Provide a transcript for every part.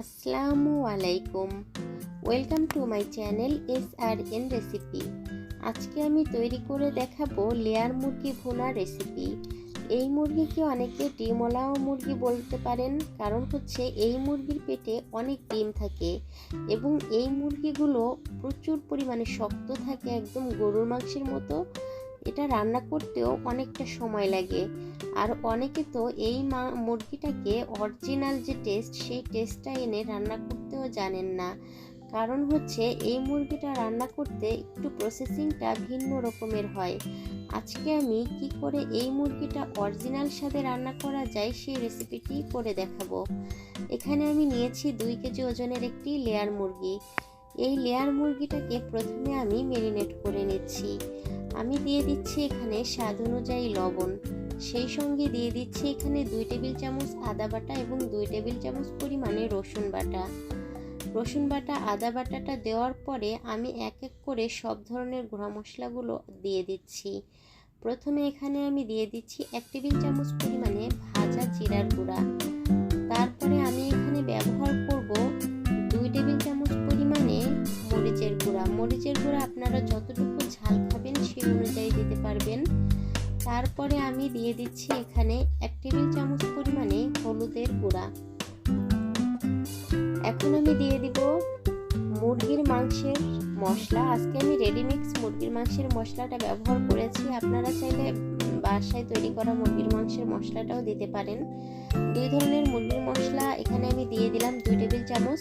আসসালামু আলাইকুম welcome to my channel S R N recipe আজকে আমি তৈরি করে দেখাবো লেয়ার মুরগি ভুনা রেসিপি এই মুরগিকে অনেকে ডিমওয়ালাও মুরগি বলতে পারেন, কারণ হচ্ছে এই মুরগির পেটে অনেক ডিম থাকে এবং এই মুরগিগুলো প্রচুর পরিমাণে শক্ত থাকে, একদম গরুর মাংসের মতো। এটা রান্না করতেও অনেকটা সময় লাগে। আর অনেকে তো এই মা মুরগিটাকে অরিজিনাল যে টেস্ট সেই টেস্টটা এনে রান্না করতেও জানেন না। কারণ হচ্ছে এই মুরগিটা রান্না করতে একটু প্রসেসিংটা ভিন্ন রকমের হয়। আজকে আমি কি করে এই মুরগিটা অরিজিনাল স্বাদে রান্না করা যায় সেই রেসিপিটি করে দেখাবো। এখানে আমি নিয়েছি দুই কেজি ওজনের একটি লেয়ার মুরগি। এই লেয়ার মুরগিটাকে প্রথমে আমি মেরিনেট করে নিচ্ছি। আমি দিয়ে দিচ্ছি এখানে স্বাদ অনুযায়ী লবণ। সেই সঙ্গে দিয়ে দিচ্ছি এখানে দুই টেবিল চামচ আদা বাটা এবং দুই টেবিল চামচ পরিমাণে রসুন বাটা। রসুন বাটা, আদা বাটাটা দেওয়ার পরে আমি এক এক করে সব ধরনের গুঁড়া মশলাগুলো দিয়ে দিচ্ছি। প্রথমে এখানে আমি দিয়ে দিচ্ছি এক টেবিল চামচ পরিমাণে ভাজা জিরার গুঁড়া। দিয়ে দিচ্ছি এখানে এক টেবিল চামচ পরিমাণে হলুদের গুঁড়া। এখন আমি দিয়ে দিব মুরগির মাংসের মশলা। আজকে আমি রেডিমিক্স মুরগির মাংসের মশলাটা ব্যবহার করেছি। আপনারা চাইলে বাসায় তৈরি করা মুরগির মাংসের মশলাটাও দিতে পারেন। দুই ধরনের মুরগির মশলা এখানে আমি দিয়ে দিলাম দুই টেবিল চামচ।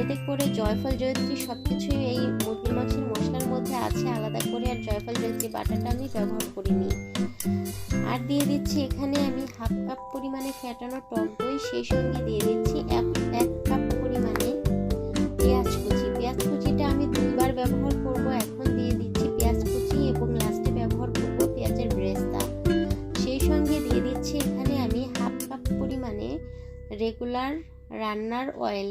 এতে করে জয়ফল, জয়ত্রী সব কিছুই এই মুরগির মাংসের মশলার মধ্যে আছে। আলাদা করে আর জয়ফল, জয়ত্রী বাটাটা আমি ব্যবহার করিনি। আর দিয়ে দিচ্ছি এখানে আমি হাফ কাপ পরিমাণে ফ্যাটানো টক দই, সেই সঙ্গে দিয়ে দিচ্ছি এক এক কাপ পরিমাণে পেঁয়াজ কুচি। পেঁয়াজ কুচিটা আমি দুইবার ব্যবহার করব, এখন দিয়ে দিচ্ছি পেঁয়াজ কুচি এবং লাস্টে ব্যবহার করব পেঁয়াজের ব্রেস্তা। সেই সঙ্গে দিয়ে দিচ্ছি এখানে আমি হাফ কাপ পরিমাণে রেগুলার রান্নার অয়েল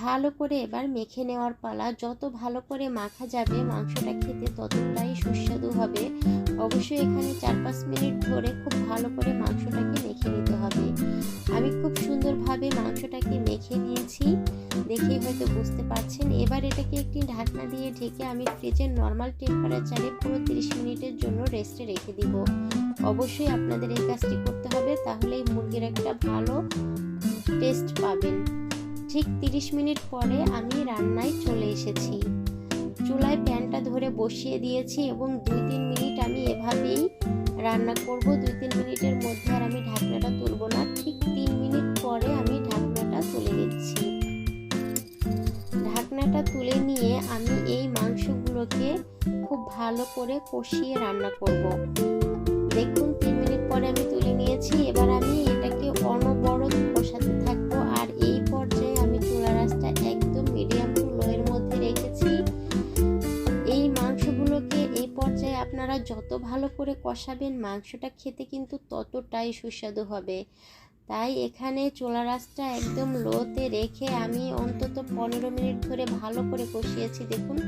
ভালো করে এবার মেখে নেওয়ার পালা। যত ভালো করে মাখা যাবে, মাংসটা খেতে ততটাই সুস্বাদু হবে। অবশ্যই এখানে চার পাঁচ মিনিট ধরে খুব ভালো করে মাংসটাকে মেখে নিতে হবে। আমি খুব সুন্দরভাবে মাংসটাকে মেখে নিয়েছি। দেখেই হয়তো বুঝতে পারছেন। এবার এটাকে একটি ঢাকনা দিয়ে ঢেকে আমি ফ্রিজের নর্মাল টেম্পারেচারে পুরো তিরিশ মিনিটের জন্য রেস্টে রেখে দিব। অবশ্যই আপনাদের এই কাজটি করতে হবে তাহলেই মুরগির একটা ভালো টেস্ট পাবেন। ঠিক তিরিশ মিনিট পরে আমি রান্নায় চলে এসেছি। চুলায় প্যানটা ধরে বসিয়ে দিয়েছি এবং দুই তিন মিনিট আমি এভাবেই রান্না করব। দুই তিন মিনিটের মধ্যে আর আমি ঢাকনাটা তুলব না। ঠিক তিন মিনিট পরে আমি ঢাকনাটা তুলে দিচ্ছি ঢাকনাটা তুলে নিয়ে আমি এই মাংসগুলোকে খুব ভালো করে কষিয়ে রান্না করব। দেখুন, তিন মিনিট পরে আমি তুলে নিয়েছি। এবার আমি এটাকে অনবরত কষাতে যত ভালো করে কষাবেন, মাংসটা খেতে কিন্তু ততটাই সুস্বাদু হবে। তাই এখানে চোলা রাসটা একদম লোতে রেখে আমি অন্তত পনেরো মিনিট ধরে ভালো করে কষিয়েছি। দেখুন,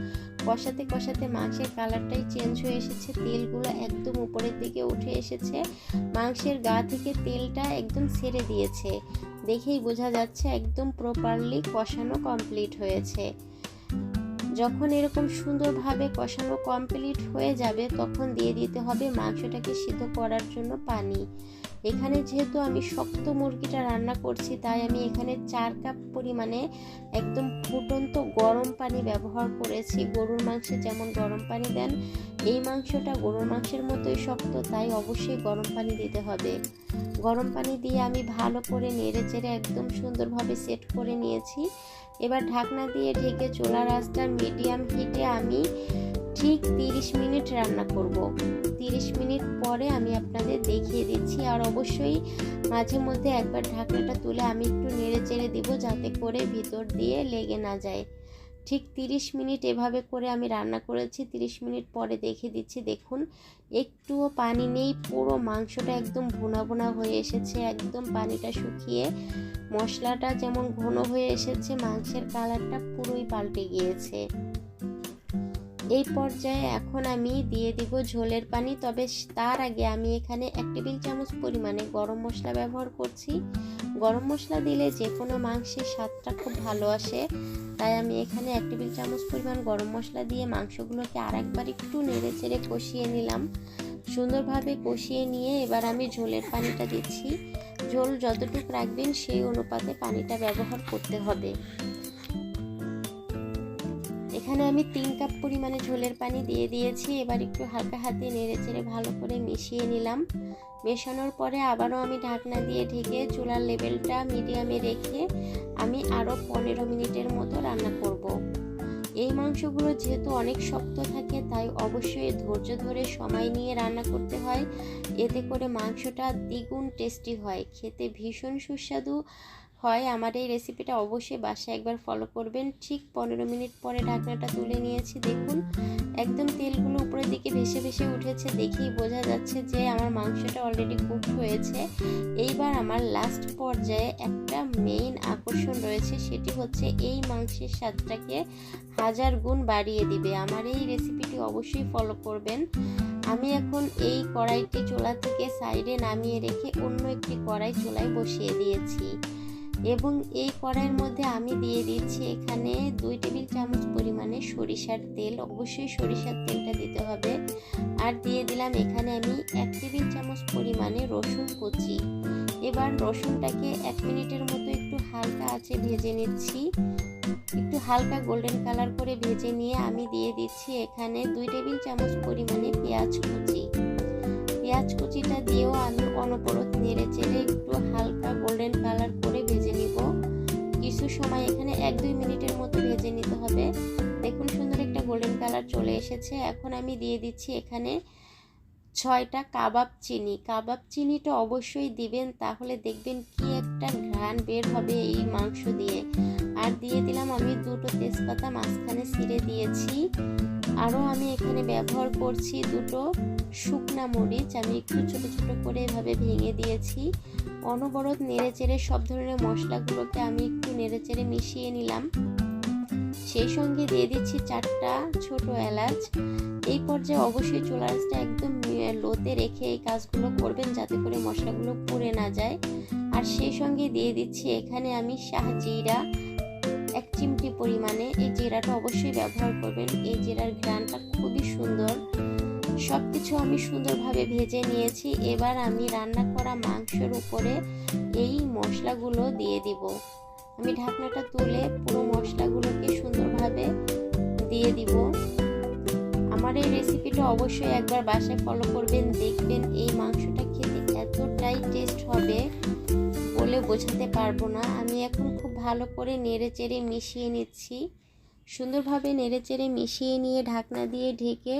কষাতে কষাতে মাংসের কালারটাই চেঞ্জ হয়ে এসেছে, তেলগুলো একদম উপরের দিকে উঠে এসেছে। মাংসের গা থেকে তেলটা একদম ছেড়ে দিয়েছে। দেখেই বোঝা যাচ্ছে একদম প্রপারলি কষানো কমপ্লিট হয়েছে। যখন এরকম সুন্দরভাবে কষানো কমপ্লিট হয়ে যাবে, তখন দিয়ে দিতে হবে মাংসটাকে সিদ্ধ করার জন্য পানি। এখানে যেহেতু আমি শক্ত মুরগিটা রান্না করছি, তাই আমি এখানে চার কাপ পরিমাণে একদম ফুটন্ত গরম পানি ব্যবহার করেছি। গরুর মাংসে যেমন গরম পানি দেন, এই মাংসটা গরুর মাংসের মতোই শক্ত, তাই অবশ্যই গরম পানি দিতে হবে। গরম পানি দিয়ে আমি ভালো করে নেড়ে চেড়ে একদম সুন্দরভাবে সেট করে নিয়েছি। এবার ঢাকনা দিয়ে ঢেকে চোলা রাসটা মিডিয়াম হিটে আমি ঠিক তিরিশ মিনিট রান্না করব। তিরিশ মিনিট পরে আমি আপনাদের দেখিয়ে দিচ্ছি আর অবশ্যই মাঝে মধ্যে একবার ঢাকনাটা তুলে আমি একটু নেড়ে চেড়ে দেবো যাতে করে ভিতর দিয়ে লেগে না যায়। ঠিক তিরিশ মিনিট এভাবে করে আমি রান্না করেছি, তিরিশ মিনিট পরে দেখে দিচ্ছি। দেখুন, একটুও পানি নেই, পুরো মাংসটা একদম ভুনা ভুনা হয়ে এসেছে, একদম পানিটা শুকিয়ে। মশলাটা যেমন ঘন হয়ে এসেছে, মাংসের কালারটা পুরোই পাল্টে গিয়েছে। এই পর্যায়ে এখন আমি দিয়ে দিব ঝোলের পানি, তবে তার আগে আমি এখানে এক টেবিল চামচ পরিমাণে গরম মশলা ব্যবহার করছি। গরম মশলা দিলে যে কোনো মাংসের স্বাদটা খুব ভালো আসে, তাই আমি এখানে এক টেবিল চামচ পরিমাণ গরম মশলা দিয়ে মাংসগুলোকে আর একবার একটু নেড়ে চেড়ে কষিয়ে নিলাম। সুন্দরভাবে কষিয়ে নিয়ে এবার আমি ঝোলের পানিটা দিচ্ছি। ঝোল যতটুকু রাখবেন সেই অনুপাতে পানিটা ব্যবহার করতে হবে। এখানে আমি তিন কাপ পরিমাণে ঝোলের পানি দিয়ে দিয়েছি। এবার একটু হালকা হাতে নেড়ে চেড়ে ভালো করে মিশিয়ে নিলাম। মেশানোর পরে আবারও আমি ঢাকনা দিয়ে ঢেকে চুলার লেভেলটা মিডিয়ামে রেখে আমি আরও পনেরো মিনিটের মতো রান্না করব। এই মাংসগুলো যেহেতু অনেক শক্ত থাকে, তাই অবশ্যই ধৈর্য ধরে সময় নিয়ে রান্না করতে হয়। এতে করে মাংসটা দ্বিগুণ টেস্টি হয়, খেতে ভীষণ সুস্বাদু হয় আমার এই রেসিপিটা অবশ্যই বাসায় একবার ফলো করবেন। ঠিক পনেরো মিনিট পরে ঢাকনাটা তুলে নিয়েছি, দেখুন। একদম তেলগুলো উপরের দিকে ভেসে ভেসে উঠেছে, দেখেই বোঝা যাচ্ছে যে আমার মাংসটা অলরেডি কুক হয়েছে। এইবার আমার লাস্ট পর্যায়ে একটা মেইন আকর্ষণ রয়েছে, সেটি হচ্ছে এই মাংসের স্বাদটাকে হাজার গুণ বাড়িয়ে দিবে। আমার এই রেসিপিটি অবশ্যই ফলো করবেন। আমি এখন এই কড়াইটি চোলা থেকে সাইডে নামিয়ে রেখে অন্য একটি কড়াই চোলায় বসিয়ে দিয়েছি। এবং এই কড়াইয়ের মধ্যে আমি দিয়ে দিচ্ছি এখানে দুই টেবিল চামচ পরিমাণে সরিষার তেল। অবশ্যই সরিষার তেলটা দিতে হবে। আর দিয়ে দিলাম এখানে আমি এক টেবিল চামচ পরিমাণে রসুন কুচি। এবার রসুনটাকে এক মিনিটের মতো একটু হালকা আছে ভেজে নিচ্ছি। একটু হালকা গোল্ডেন কালার করে ভেজে নিয়ে আমি দিয়ে দিচ্ছি এখানে দুই টেবিল চামচ পরিমাণে পেঁয়াজ কুচি। পেঁয়াজ কুচিটা দিয়েও আমি অনবরত নেড়ে চেড়ে একটু হালকা গোল্ডেন কালার করে ভেজে নিব। কিছু সময় এখানে এক দুই মিনিটের মতো ভেজে নিতে হবে। দেখুন সুন্দর একটা গোল্ডেন কালার চলে এসেছে। এখন আমি দিয়ে দিচ্ছি এখানে ছয়টা কাবাব চিনি। কাবাব চিনিটা অবশ্যই দিবেন, তাহলে দেখবেন কি একটা ঘ্রাণ বের হবে এই মাংস দিয়ে। আর দিয়ে দিলাম আমি দুটো তেজপাতা মাঝখানে ছিঁড়ে দিয়েছি। আরও আমি এখানে ব্যবহার করছি দুটো শুকনা মরিচ আমি একটু ছোট ছোট করে এভাবে ভেঙে দিয়েছি। অনবরত নেড়ে চেড়ে সব ধরনের মশলাগুলোকে আমি একটু নেড়ে চেড়ে মিশিয়ে নিলাম। সেই সঙ্গে দিয়ে দিচ্ছি চারটা ছোট এলাচ। এই পর্যায়ে অবশ্যই চুলাচটা একদম লোতে রেখে এই কাজগুলো করবেন যাতে করে মশলাগুলো পুড়ে না যায়। আর সেই সঙ্গে দিয়ে দিচ্ছি এখানে আমি শাহজিরা এক চিমটি পরিমাণে। এই জিরাটা অবশ্যই ব্যবহার করবেন। এই জিরার ঘ্রানটা খুবই সুন্দর। সব কিছু আমি সুন্দরভাবে ভেজে নিয়েছি। এবার আমি রান্না করা মাংসের উপরে এই মশলাগুলো দিয়ে দিব। আমি ঢাকনাটা তুলে পুরো মশলাগুলোকে সুন্দরভাবে দিয়ে দিব। আমার এই রেসিপিটা অবশ্যই একবার বাসায় ফলো করবেন, দেখবেন এই মাংসটা খেতে এতটাই টেস্ট হবে বলে বোঝাতে পারব না। আমি এখন খুব ভালো করে নেড়ে চেড়ে মিশিয়ে নিচ্ছি। সুন্দরভাবে নেড়ে চেড়ে মিশিয়ে নিয়ে ঢাকনা দিয়ে ঢেকে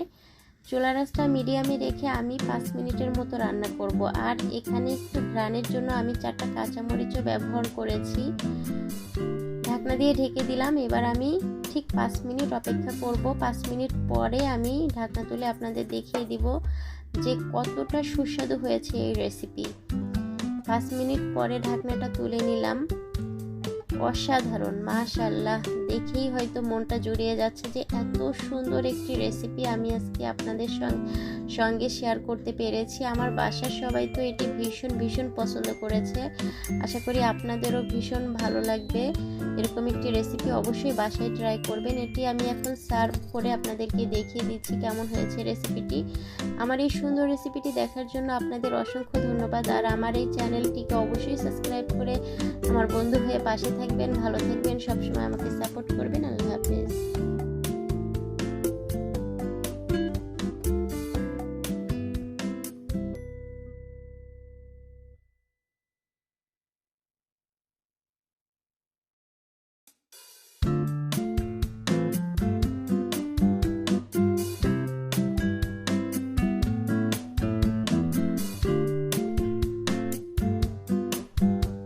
চুলা রাসটা মিডিয়ামে রেখে আমি পাঁচ মিনিটের মতো রান্না করব। আর এখানে একটু ঘ্রানের জন্য আমি চারটা কাঁচামরিচও ব্যবহার করেছি। ঢাকনা দিয়ে ঢেকে দিলাম। এবার আমি ঠিক পাঁচ মিনিট অপেক্ষা করব। পাঁচ মিনিট পরে আমি ঢাকনা তুলে আপনাদের দেখিয়ে দিব যে কতটা সুস্বাদু হয়েছে এই রেসিপি পাঁচ মিনিট পরে ঢাকনাটা তুলে নিলাম। অসাধারণ মাশাল্লাহ দেখেই হয়তো মনটা জুড়িয়ে যাচ্ছে যে এত সুন্দর একটি রেসিপি আমি আজকে আপনাদের সঙ্গে শেয়ার করতে পেরেছি। আমার বাসার সবাই তো এটি ভীষণ ভীষণ পছন্দ করেছে। আশা করি আপনাদেরও ভীষণ ভালো লাগবে। এরকম একটি রেসিপি অবশ্যই বাসায় ট্রাই করবেন। এটি আমি এখন সার্ভ করে আপনাদেরকে দেখিয়ে দিচ্ছি কেমন হয়েছে রেসিপিটি আমার এই সুন্দর রেসিপিটি দেখার জন্য আপনাদের অসংখ্য ধন্যবাদ। আর আমার এই চ্যানেলটিকে অবশ্যই সাবস্ক্রাইব করে আমার বন্ধু হয়ে পাশে থাকবেন ভালো থাকবেন সবসময় আমাকে সাপোর্ট করবেন। আল্লাহ হাফেজ।